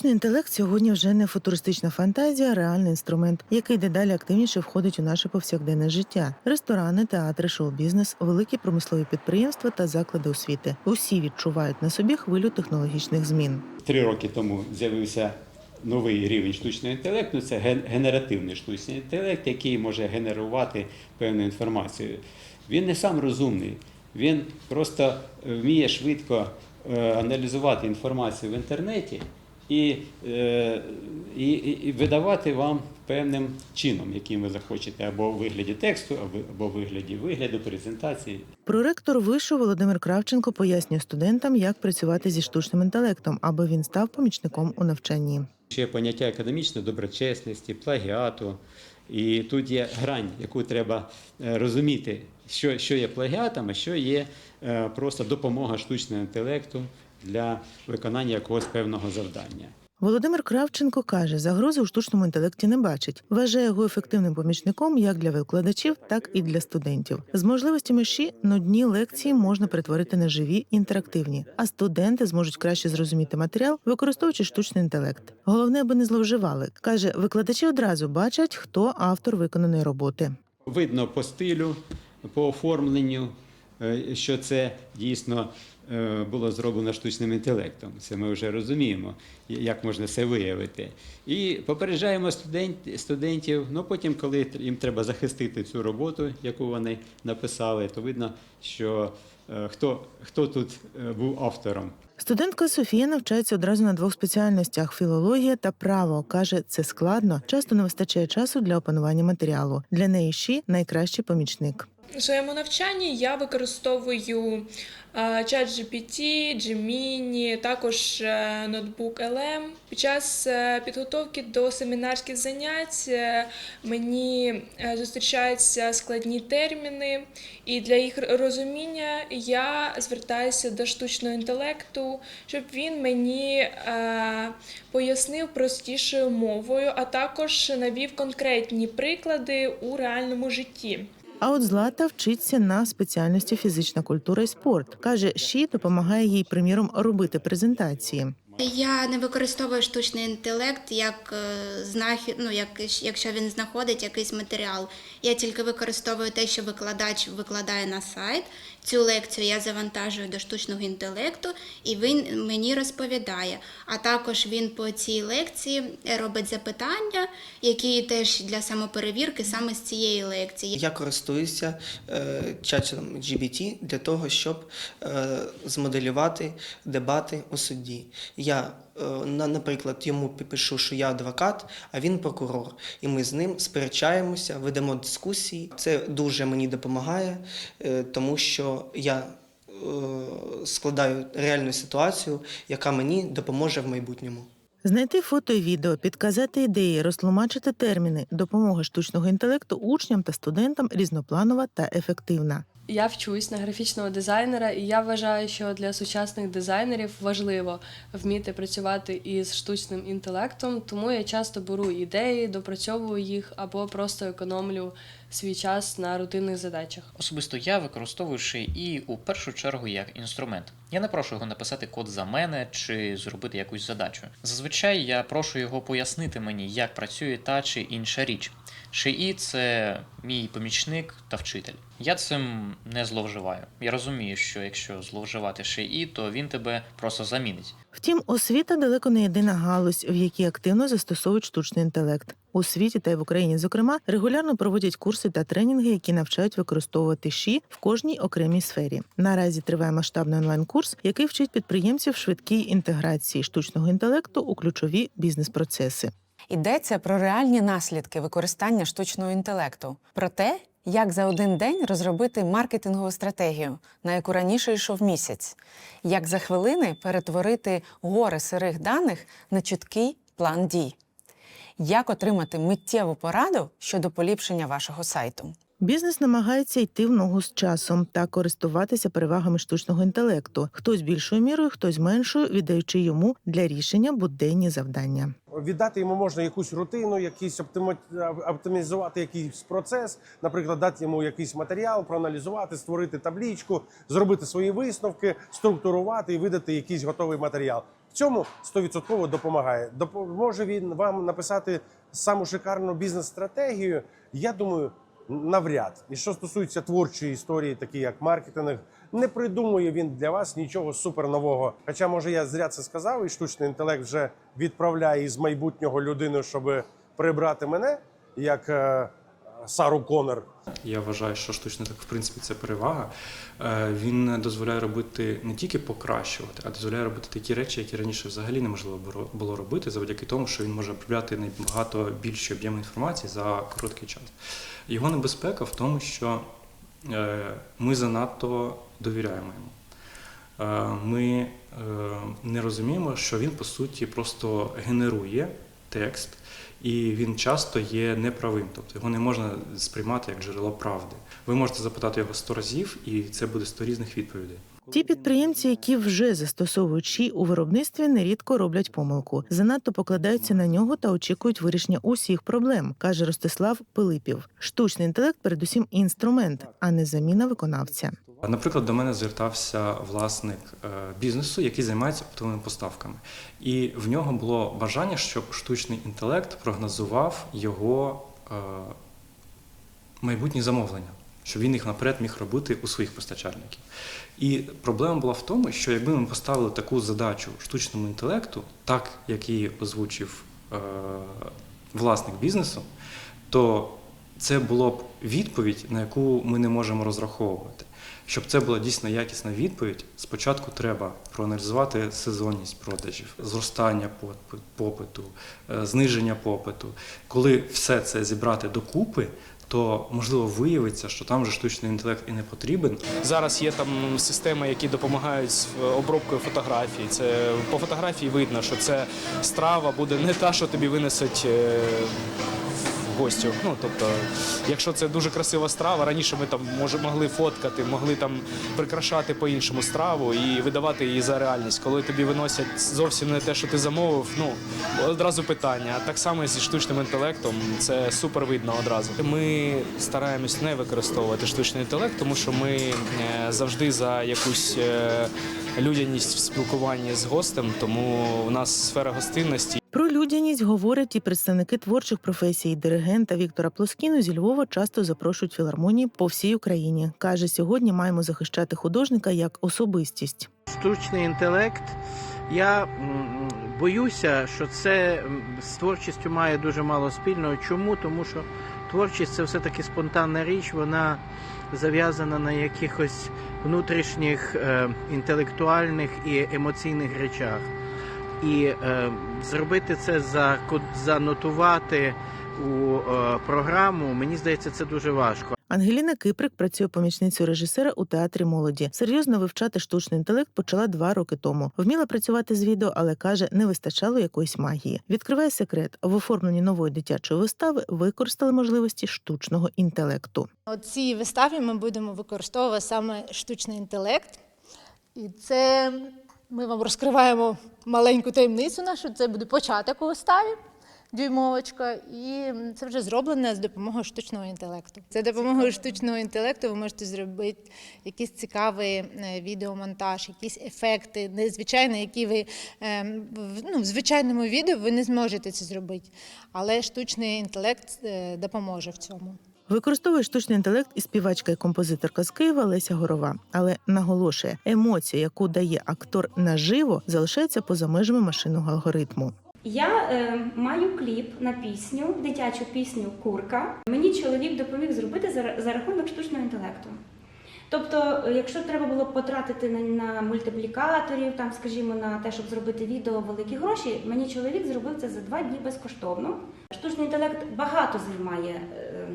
Штучний інтелект сьогодні вже не футуристична фантазія, а реальний інструмент, який дедалі активніше входить у наше повсякденне життя. Ресторани, театри, шоу-бізнес, великі промислові підприємства та заклади освіти. Усі відчувають на собі хвилю технологічних змін. Три роки тому з'явився новий рівень штучного інтелекту. Це ген- генеративний штучний інтелект, який може генерувати певну інформацію. Він не сам розумний, він просто вміє швидко е, аналізувати інформацію в інтернеті і, е, і, і і видавати вам певним чином, яким ви захочете, або у вигляді тексту, або- у вигляді вигляду, презентації. Проректор вишу Володимир Кравченко пояснює студентам, як працювати зі штучним інтелектом, аби він став помічником у навчанні. Ще поняття економічної доброчесності, плагіату. І тут є грань, яку треба е, розуміти, що, що є плагіатом, а що є е, просто допомога штучного інтелекту для виконання якогось певного завдання. Володимир Кравченко каже, загрози у штучному інтелекті не бачить. Вважає його ефективним помічником як для викладачів, так і для студентів. З можливостями ШІ нудні лекції можна перетворити на живі інтерактивні, а студенти зможуть краще зрозуміти матеріал, використовуючи штучний інтелект. Головне, аби не зловживали. каже, викладачі одразу бачать, хто автор виконаної роботи. Видно по стилю, по оформленню, що це дійсно е, було зроблено штучним інтелектом. Це ми вже розуміємо, як можна це виявити. І попереджаємо студент- студентів. Ну потім, коли їм треба захистити цю роботу, яку вони написали, то видно, що е, хто, хто тут е, був автором. Студентка Софія навчається одразу на двох спеціальностях філологія та право. каже, це складно. Часто не вистачає часу для опанування матеріалу. Для неї ШІ найкращий помічник. У своєму навчанні я використовую е, ChatGPT, Gemini, також е, ноутбук LM. Під час е, підготовки до семінарських занять мені зустрічаються складні терміни, і для їх розуміння я звертаюся до штучного інтелекту, щоб він мені пояснив простішою мовою, а також навів конкретні приклади у реальному житті. А от Злата вчиться на спеціальності фізична культура і спорт. каже, ШІ допомагає їй, приміром, робити презентації. Я не використовую штучний інтелект як е, знахід, ну як якщо він знаходить якийсь матеріал. Я тільки використовую те, що викладач викладає на сайт. Цю лекцію я завантажую до штучного інтелекту, і він мені розповідає. А також він по цій лекції робить запитання, які теж для самоперевірки саме з цієї лекції. Я користуюся е, чатом GBT для того, щоб е, змоделювати дебати у суді. Я, наприклад, йому пишу, що я адвокат, а він прокурор. І ми з ним сперечаємося, ведемо дискусії. Це дуже мені допомагає, е, тому що я е, складаю реальну ситуацію, яка мені допоможе в майбутньому. Знайти фото і відео, підказати ідеї, розтлумачити терміни, допомога штучного інтелекту учням та студентам різнопланова та ефективна. Я вчусь на графічного дизайнера, і я вважаю, що для сучасних дизайнерів важливо вміти працювати із штучним інтелектом, тому я часто беру ідеї, допрацьовую їх або просто економлю свій час на рутинних задачах. Особисто я використовую і у першу чергу як інструмент. Я не прошу його написати код за мене чи зробити якусь задачу. Зазвичай я прошу його пояснити мені, як працює та чи інша річ. Шиї це мій помічник та вчитель. Я цим не зловживаю. Я розумію, що якщо зловживати шиї, то він тебе просто замінить. Втім, освіта далеко не єдина галузь, в якій активно застосовують штучний інтелект. У світі та й в Україні, зокрема, регулярно проводять курси та тренінги, які навчають використовувати ШІ в кожній окремій сфері. Наразі триває масштабний онлайн-курс, який вчить підприємців швидкій інтеграції штучного інтелекту у ключові бізнес-процеси. Йдеться про реальні наслідки використання штучного інтелекту, про те, як за один день розробити маркетингову стратегію, на яку раніше йшов місяць, як за хвилини перетворити гори сирих даних на чіткий план дій, як отримати миттєву пораду щодо поліпшення вашого сайту. Бізнес намагається йти в ногу з часом та користуватися перевагами штучного інтелекту. Хтось більшою мірою, хтось меншою, віддаючи йому для рішення буденні завдання. Віддати йому можна якусь рутину, якийсь оптимізувати якийсь процес, наприклад, дати йому якийсь матеріал, проаналізувати, створити таблічку, зробити свої висновки, структурувати і видати якийсь готовий матеріал. В цьому 100% допомагає. Допоможе він вам написати саму шикарну бізнес-стратегію. Я думаю, навряд. І що стосується творчої історії, такі як маркетинг, не придумує він для вас нічого супер нового. Хоча, може, я зря це сказав, і штучний інтелект вже відправляє із майбутнього людину, щоб прибрати мене, як е, Сару Конор. Я вважаю, що штучний інтелект, в принципі, це перевага. Е, Він дозволяє робити не тільки покращувати, а дозволяє робити такі речі, які раніше взагалі неможливо було- робити, завдяки тому, що він може обробляти набагато більші об'єми інформації за короткий час. Його небезпека в тому, що е, ми занадто довіряємо йому. Е, Ми не розуміємо, що він по суті просто генерує текст, і він часто є неправим, тобто його не можна сприймати як джерело правди. Ви можете запитати його сто разів, і це буде сто різних відповідей. Ті підприємці, які вже застосовують ЧІ у виробництві, нерідко роблять помилку. Занадто покладаються на нього та очікують вирішення усіх проблем, каже Ростислав Пилипів. Штучний інтелект, передусім, інструмент, а не заміна виконавця. Наприклад, до мене звертався власник е, бізнесу, який займається оптовими поставками, і в нього було бажання, щоб штучний інтелект прогнозував його е, майбутні замовлення, щоб він їх наперед міг робити у своїх постачальників. І проблема була в тому, що якби ми поставили таку задачу штучному інтелекту, так як її озвучив е, власник бізнесу, то це було б відповідь, на яку ми не можемо розраховувати. Щоб це була дійсно якісна відповідь, спочатку треба проаналізувати сезонність продажів, зростання попиту, е, зниження попиту. Коли все це зібрати докупи, то можливо виявиться, що там вже штучний інтелект і не потрібен, Зараз є там системи, які допомагають з обробкою фотографій. Це по фотографії видно, що це страва буде не та, що тобі винесуть е, гостю. Ну тобто, якщо це дуже красива страва, раніше ми там може могли фоткати, могли там прикрашати по-іншому страву і видавати її за реальність. Коли тобі виносять зовсім не те, що ти замовив, ну одразу питання. Так само зі штучним інтелектом це супер видно одразу. Ми стараємось не використовувати штучний інтелект, тому що ми е, завжди за якусь е, людяність в спілкуванні з гостем, тому у нас сфера гостинності. Людяність говорять і представники творчих професій. Диригента Віктора Плоскіну зі Львова часто запрошують філармонії по всій Україні. каже, сьогодні маємо захищати художника як особистість. штучний інтелект. Я боюся, що це з творчістю має дуже мало спільного. Чому? Тому що творчість це все-таки спонтанна річ, вона зав'язана на якихось внутрішніх е, інтелектуальних і емоційних речах. І е, зробити це зако- занотувати у е, програму, мені здається, це дуже важко. Ангеліна Киприк працює помічницею режисера у театрі молоді. Серйозно вивчати штучний інтелект почала два роки тому. Вміла працювати з відео, але каже, не вистачало якоїсь магії. Відкриває секрет в оформленні нової дитячої вистави. Використали можливості штучного інтелекту. У цій виставі ми будемо використовувати саме штучний інтелект. І це ми вам розкриваємо маленьку таємницю нашу. Це буде початок у виставі. Дюймовочка, і це вже зроблено з допомогою штучного інтелекту. За допомогою штучного інтелекту ви можете зробити якийсь цікавий е, відеомонтаж, якісь ефекти, незвичайно, які ви в- ну, в звичайному відео ви не зможете це зробити. Але штучний інтелект е, допоможе в цьому. Використовує штучний інтелект і співачка і композиторка з Києва Леся Горова, але наголошує, емоція, яку дає актор наживо, залишається поза межами машинного алгоритму. Я е, маю кліп на пісню, дитячу пісню Курка. Мені чоловік допоміг зробити за, за рахунок штучного інтелекту. Тобто, е, якщо треба було потратити на, на мультиплікаторів, там, скажімо, на те, щоб зробити відео великі гроші, мені чоловік зробив це за два дні безкоштовно. Штучний інтелект багато займає е,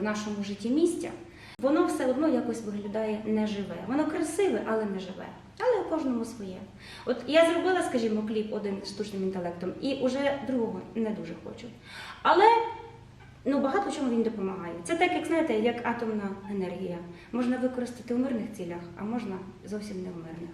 в нашому житті місця. Воно все одно якось виглядає неживе. Воно красиве, але не живе. Але у кожному своє. От я зробила, скажімо, кліп один з штучним інтелектом, і уже другого не дуже хочу. Але ну, багато чому він допомагає. Це так, як знаєте, як атомна енергія. Можна використати у мирних цілях, а можна зовсім не в мирних.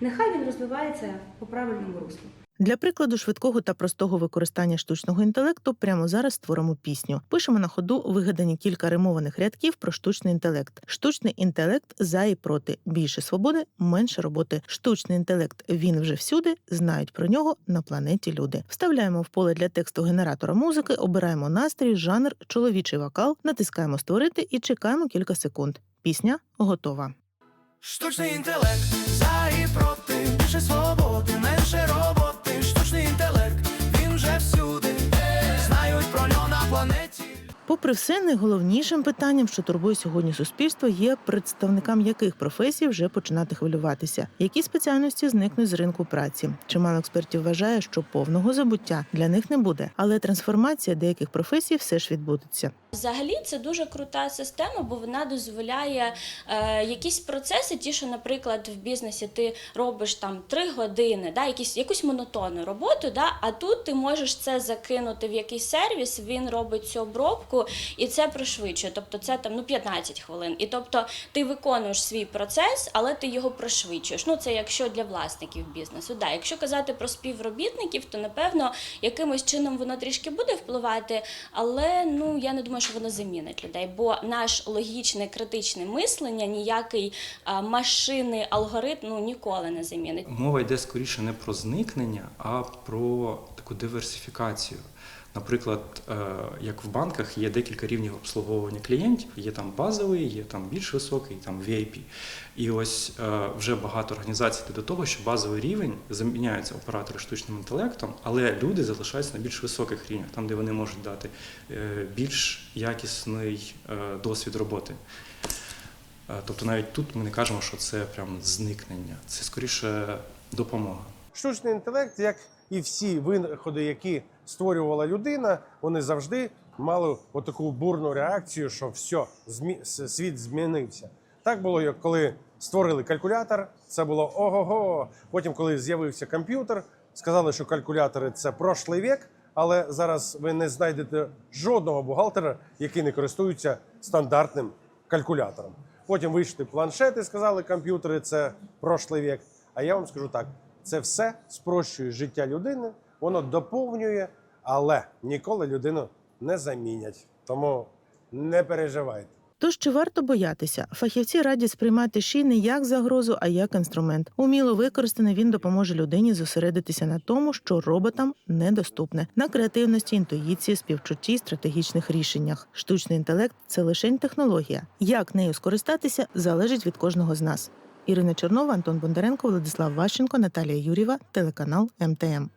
Нехай він розвивається по правильному руслу. Для прикладу швидкого та простого використання штучного інтелекту прямо зараз створимо пісню. Пишемо на ходу вигадані кілька римованих рядків про штучний інтелект. Штучний інтелект за і проти. Більше свободи, менше роботи. Штучний інтелект він вже всюди. Знають про нього на планеті люди. Вставляємо в поле для тексту генератора музики, обираємо настрій, жанр, чоловічий вокал, натискаємо створити і чекаємо кілька секунд. Пісня готова. Штучний інтелект за і проти, більше свободи, менше роботи. Попри все, найголовнішим питанням, що турбує сьогодні суспільство, є представникам яких професій вже починати хвилюватися, які спеціальності зникнуть з ринку праці. Чимало експертів вважає, що повного забуття для них не буде, але трансформація деяких професій все ж відбудеться. Взагалі це дуже крута система, бо вона дозволяє е, якісь процеси, ті, що, наприклад, в бізнесі ти робиш там три години, да, якісь, якусь монотонну роботу, да, а тут ти можеш це закинути в якийсь сервіс, він робить цю обробку і це пришвидшує. Тобто це там ну 15 хвилин. І тобто ти виконуєш свій процес, але ти його пришвидшуєш. Ну це якщо для власників бізнесу. Да, якщо казати про співробітників, то напевно якимось чином воно трішки буде впливати, але ну я не думаю, що воно замінить людей, бо наш логічне критичне мислення ніякий а, машинний алгоритм ну ніколи не замінить. Мова йде скоріше не про зникнення, а про таку диверсифікацію. Наприклад, е, як в банках є декілька рівнів обслуговування клієнтів, є там базовий, є там більш високий, там VIP. І ось е, вже багато організацій до того, що базовий рівень заміняються оператори штучним інтелектом, але люди залишаються на більш високих рівнях, там, де вони можуть дати е, більш якісний досвід роботи. Тобто навіть тут ми не кажемо, що це прям зникнення, це скоріше допомога. Штучний інтелект, як і всі винаходи, які створювала людина, вони завжди мали отаку бурну реакцію, що все, світ змінився. Так було, як коли створили калькулятор, це було ого-го. Потім, коли з'явився комп'ютер, сказали, що калькулятори це прошлий вік, але зараз ви не знайдете жодного бухгалтера, який не користується стандартним калькулятором. Потім вийшли планшети, сказали, комп'ютери це прошлий вік. А я вам скажу так: це все спрощує життя людини, воно доповнює, але ніколи людину не замінять. Тому не переживайте. Тож чи варто боятися? Фахівці радять сприймати ші не як загрозу, а як інструмент. Уміло використаний він допоможе людині зосередитися на тому, що роботам недоступне на креативності, інтуїції, співчутті, стратегічних рішеннях. Штучний інтелект це лише технологія. Як нею скористатися, залежить від кожного з нас. Ірина Чернова, Антон Бондаренко, Владислав Ващенко, Наталія Юрєва, телеканал МТМ.